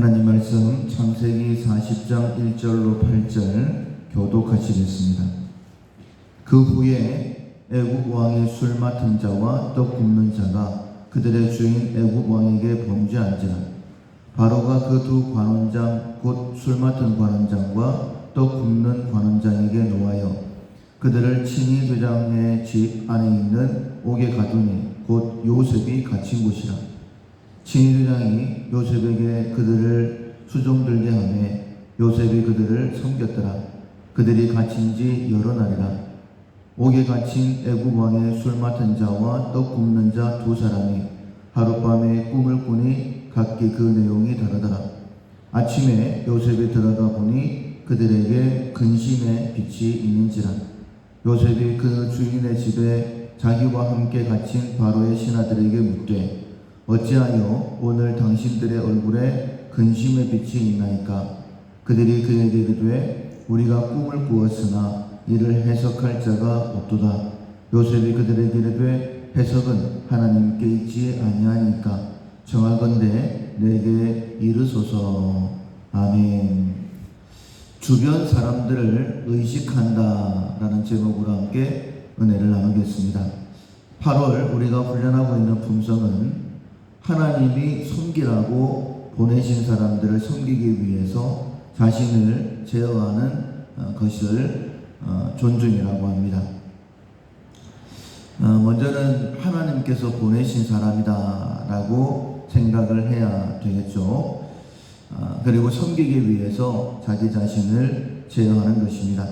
하나님 말씀 창세기 40장 1절로 8절 교독하시겠습니다. 그 후에 애국 왕의 술 맡은 자와 떡 굽는 자가 그들의 주인 애국 왕에게 범죄한지라 바로가 그 두 관원장 곧 술 맡은 관원장과 떡 굽는 관원장에게 노하여 그들을 친히 회장의 집 안에 있는 옥에 가두니 곧 요셉이 갇힌 곳이라 친위대장이 요셉에게 그들을 수종들게 하매 요셉이 그들을 섬겼더라. 그들이 갇힌 지 여러 날이라. 옥에 갇힌 애굽 왕의 술 맡은 자와 떡 굽는 자 두 사람이 하룻밤에 꿈을 꾸니 각기 그 내용이 다르더라. 아침에 요셉이 들어가 보니 그들에게 근심의 빛이 있는지라. 요셉이 그 주인의 집에 자기와 함께 갇힌 바로의 신하들에게 묻되 어찌하여 오늘 당신들의 얼굴에 근심의 빛이 있나이까? 그들이 그에게 이르되 우리가 꿈을 꾸었으나 이를 해석할 자가 없도다. 요셉이 그들에게 이르되 해석은 하나님께 있지 아니하니까 정하건대 내게 이르소서. 아멘. 주변 사람들을 의식한다라는 제목으로 함께 은혜를 나누겠습니다. 8월 우리가 훈련하고 있는 품성은 하나님이 섬기라고 보내신 사람들을 섬기기 위해서 자신을 제어하는 어, 것을 어, 존중이라고 합니다. 어, 먼저는 하나님께서 보내신 사람이다라고 생각을 해야 되겠죠. 어, 그리고 섬기기 위해서 자기 자신을 제어하는 것입니다.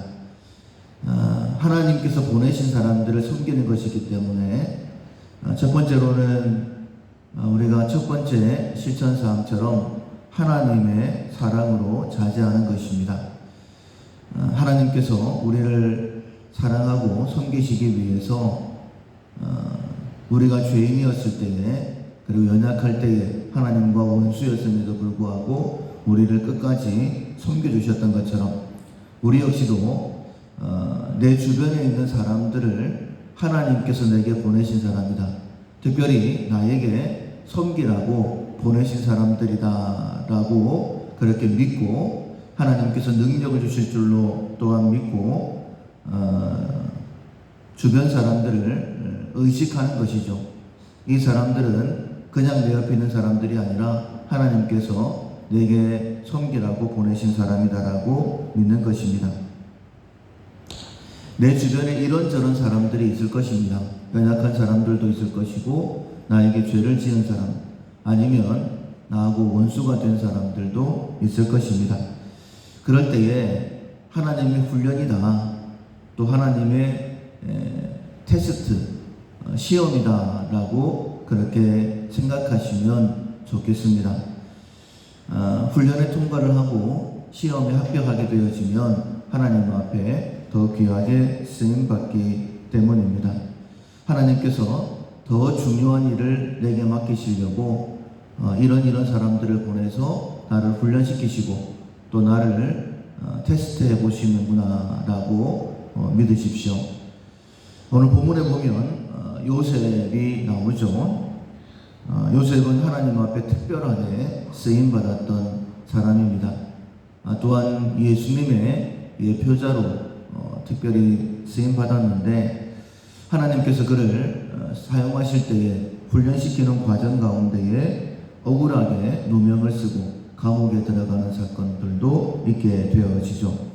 어, 하나님께서 보내신 사람들을 섬기는 것이기 때문에 어, 첫 번째로는 어, 우리가 첫 번째 실천 사항처럼 하나님의 사랑으로 자제하는 것입니다. 어, 하나님께서 우리를 사랑하고 섬기시기 위해서 어, 우리가 죄인이었을 때에 그리고 연약할 때에 하나님과 원수였음에도 불구하고 우리를 끝까지 섬겨주셨던 것처럼 우리 역시도 어, 내 주변에 있는 사람들을 하나님께서 내게 보내신 사람이다. 특별히 나에게 섬기라고 보내신 사람들이다라고 그렇게 믿고 하나님께서 능력을 주실 줄로 또한 믿고 어, 주변 사람들을 의식하는 것이죠. 이 사람들은 그냥 내 옆에 있는 사람들이 아니라 하나님께서 내게 섬기라고 보내신 사람이다라고 믿는 것입니다. 내 주변에 이런저런 사람들이 있을 것입니다. 연약한 사람들도 있을 것이고 나에게 죄를 지은 사람 아니면 나하고 원수가 된 사람들도 있을 것입니다. 그럴 때에 하나님의 훈련이다. 또 하나님의 에, 테스트, 어, 시험이다 라고 그렇게 생각하시면 좋겠습니다. 어, 훈련에 통과를 하고 시험에 합격하게 되어지면 하나님 앞에 더 귀하게 쓰임 받기 때문입니다. 하나님께서 더 중요한 일을 내게 맡기시려고 어, 이런 이런 사람들을 보내서 나를 훈련시키시고 또 나를 어, 테스트해 보시는구나라고 어, 믿으십시오. 오늘 본문에 보면 어, 요셉이 나오죠. 어, 요셉은 하나님 앞에 특별하게 쓰임 받았던 사람입니다. 아, 또한 예수님의 예표자로 어, 특별히 쓰임 받았는데 하나님께서 그를 어, 사용하실 때에 훈련시키는 과정 가운데에 억울하게 누명을 쓰고 감옥에 들어가는 사건들도 있게 되어지죠.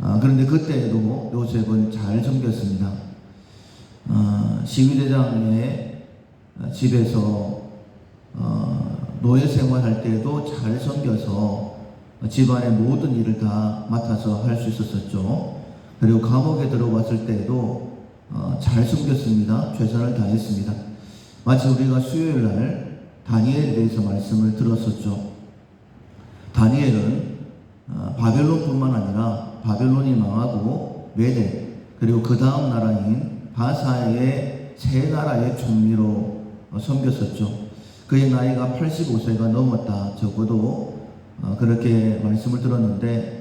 아, 그런데 그때에도 요셉은 잘 섬겼습니다. 아, 시위대장의 집에서 어, 노예 생활할 때에도 잘 섬겨서 집안의 모든 일을 다 맡아서 할 수 있었었죠. 그리고 감옥에 들어왔을 때에도 어, 잘 섬겼습니다. 최선을 다했습니다. 마치 우리가 수요일 날 다니엘에 대해서 말씀을 들었었죠. 다니엘은 어, 바벨론뿐만 아니라 바벨론이 망하고 메데 그리고 그 다음 나라인 바사의 세 나라의 총리로 어, 섬겼었죠. 그의 나이가 85세가 넘었다. 적어도 어, 그렇게 말씀을 들었는데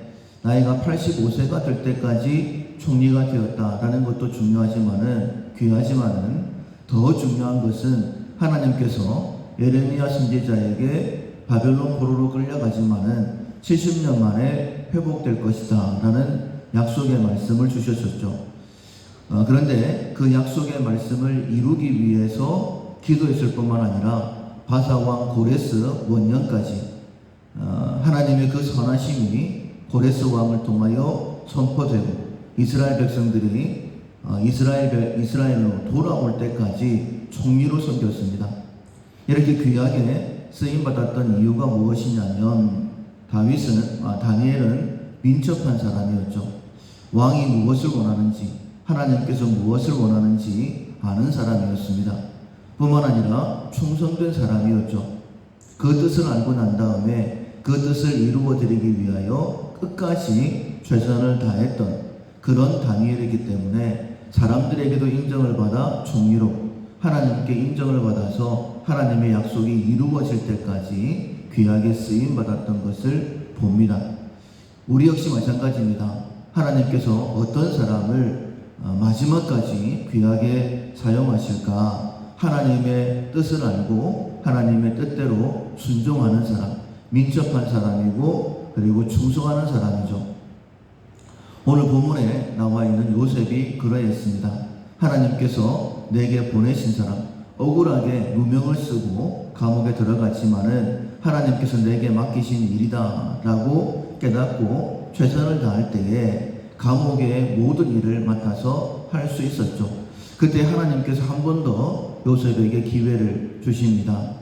나이가 85세가 될 때까지 총리가 되었다라는 것도 중요하지만은 귀하지만은 더 중요한 것은 하나님께서 예레미야 선지자에게 바벨론 포로로 끌려가지만은 70년 만에 회복될 것이다 라는 약속의 말씀을 주셨었죠. 어, 그런데 그 약속의 말씀을 이루기 위해서 기도했을 뿐만 아니라 바사왕 고레스 원년까지 어, 하나님의 그 선하심이 고레스 왕을 통하여 선포되고 이스라엘 백성들이 어, 이스라엘 백- 이스라엘로 돌아올 때까지 총리로 섬겼습니다. 이렇게 귀하게 쓰임 받았던 이유가 무엇이냐면 다윗은 아, 다니엘은 민첩한 사람이었죠. 왕이 무엇을 원하는지 하나님께서 무엇을 원하는지 아는 사람이었습니다. 뿐만 아니라 충성된 사람이었죠. 그 뜻을 알고 난 다음에 그 뜻을 이루어 드리기 위하여 끝까지 최선을 다했던 그런 다니엘이기 때문에 사람들에게도 인정을 받아 종리로 하나님께 인정을 받아서 하나님의 약속이 이루어질 때까지 귀하게 쓰임 받았던 것을 봅니다. 우리 역시 마찬가지입니다. 하나님께서 어떤 사람을 어, 마지막까지 귀하게 사용하실까? 하나님의 뜻을 알고 하나님의 뜻대로 순종하는 사람, 민첩한 사람이고 그리고 충성하는 사람이죠. 오늘 본문에 나와 있는 요셉이 그러했습니다. 하나님께서 내게 보내신 사람, 억울하게 누명을 쓰고 감옥에 들어갔지만은 하나님께서 내게 맡기신 일이다 라고 깨닫고 최선을 다할 때에 감옥의 모든 일을 맡아서 할 수 있었죠. 그때 하나님께서 한 번 더 요셉에게 기회를 주십니다.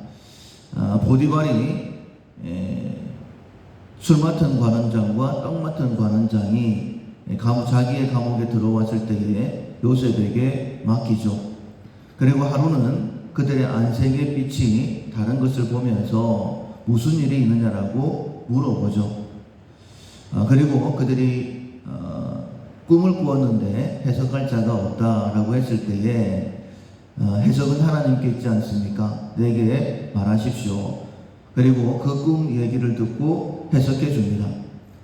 아, 보디발이 에, 술 맡은 관원장과 떡 맡은 관원장이 감, 자기의 감옥에 들어왔을 때에 요셉에게 맡기죠. 그리고 하루는 그들의 안색의 빛이 다른 것을 보면서 무슨 일이 있느냐라고 물어보죠. 아, 그리고 그들이 어, 꿈을 꾸었는데 해석할 자가 없다라고 했을 때에 어, 해석은 하나님께 있지 않습니까? 내게 말하십시오. 그리고 그 꿈 얘기를 듣고 해석해 줍니다.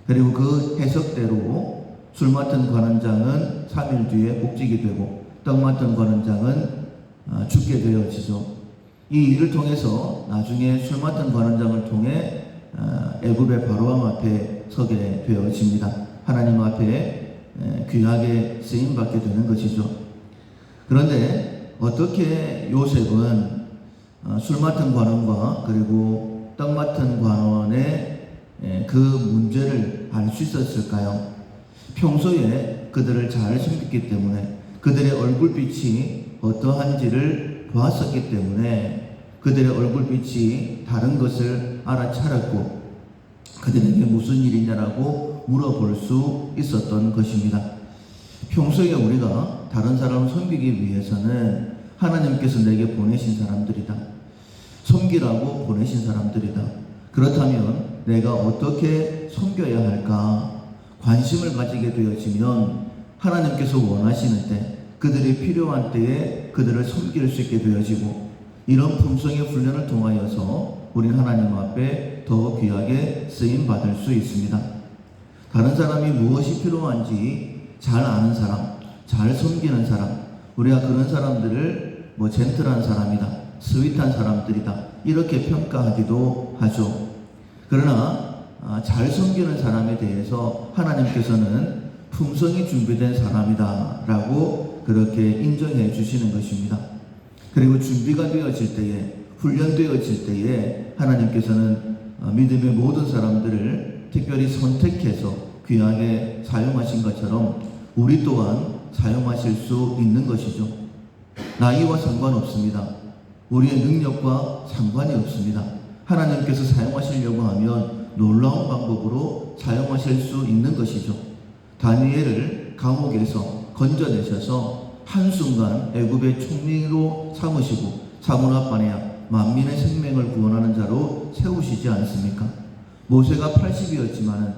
그리고 그 해석대로 술 맡은 관원장은 3일 뒤에 복직이 되고 떡 맡은 관원장은 어, 죽게 되어지죠. 이 일을 통해서 나중에 술 맡은 관원장을 통해 어, 애굽의 바로왕 앞에 서게 되어집니다. 하나님 앞에 에, 귀하게 쓰임 받게 되는 것이죠. 그런데 어떻게 요셉은 어, 술 맡은 관원과 그리고 떡 맡은 관원의 에, 그 문제를 알 수 있었을까요? 평소에 그들을 잘 섬겼기 때문에 그들의 얼굴빛이 어떠한지를 보았었기 때문에 그들의 얼굴빛이 다른 것을 알아차렸고 그들에게 무슨 일이냐라고 물어볼 수 있었던 것입니다. 평소에 우리가 다른 사람을 섬기기 위해서는 하나님께서 내게 보내신 사람들이다. 섬기라고 보내신 사람들이다. 그렇다면 내가 어떻게 섬겨야 할까? 관심을 가지게 되어지면 하나님께서 원하시는 때 그들이 필요한 때에 그들을 섬길 수 있게 되어지고 이런 품성의 훈련을 통하여서 우리는 하나님 앞에 더 귀하게 쓰임 받을 수 있습니다. 다른 사람이 무엇이 필요한지 잘 아는 사람, 잘 섬기는 사람, 우리가 그런 사람들을 뭐 젠틀한 사람이다, 스윗한 사람들이다 이렇게 평가하기도 하죠. 그러나 아, 잘 섬기는 사람에 대해서 하나님께서는 품성이 준비된 사람이다라고 그렇게 인정해 주시는 것입니다. 그리고 준비가 되어질 때에 훈련되어질 때에 하나님께서는 어, 믿음의 모든 사람들을 특별히 선택해서 귀하게 사용하신 것처럼 우리 또한 사용하실 수 있는 것이죠. 나이와 상관없습니다. 우리의 능력과 상관이 없습니다. 하나님께서 사용하시려고 하면 놀라운 방법으로 사용하실 수 있는 것이죠. 다니엘을 감옥에서 건져내셔서 한순간 애굽의 총리로 삼으시고 사문합반야 만민의 생명을 구원하는 자로 세우시지 않습니까? 모세가 80이었지만은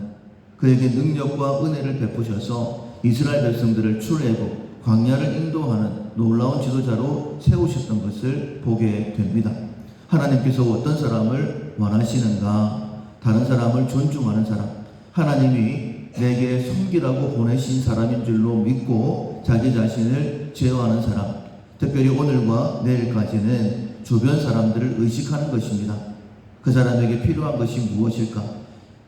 그에게 능력과 은혜를 베푸셔서 이스라엘 백성들을 출애굽 광야를 인도하는 놀라운 지도자로 세우셨던 것을 보게 됩니다. 하나님께서 어떤 사람을 원하시는가? 다른 사람을 존중하는 사람, 하나님이 내게 섬기라고 보내신 사람인 줄로 믿고 자기 자신을 제어하는 사람, 특별히 오늘과 내일까지는 주변 사람들을 의식하는 것입니다. 그 사람에게 필요한 것이 무엇일까?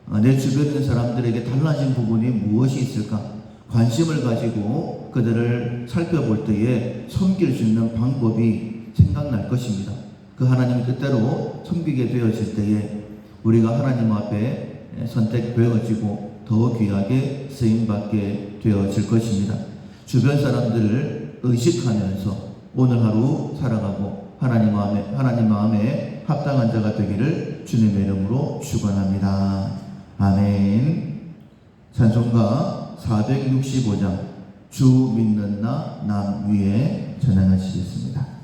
어, 내 주변에 있는 사람들에게 달라진 부분이 무엇이 있을까? 관심을 가지고 그들을 살펴볼 때에 섬길 수 있는 방법이 생각날 것입니다. 그 하나님 뜻대로 섬기게 되어질 때에 우리가 하나님 앞에 선택되어지고 더 귀하게 쓰임받게 되어질 것입니다. 주변 사람들을 의식하면서 오늘 하루 살아가고 하나님 마음에 하나님 마음에 합당한 자가 되기를 주님의 이름으로 축원합니다. 아멘. 찬송가 465장 주 믿는 나 남 위에 전향하시겠습니다.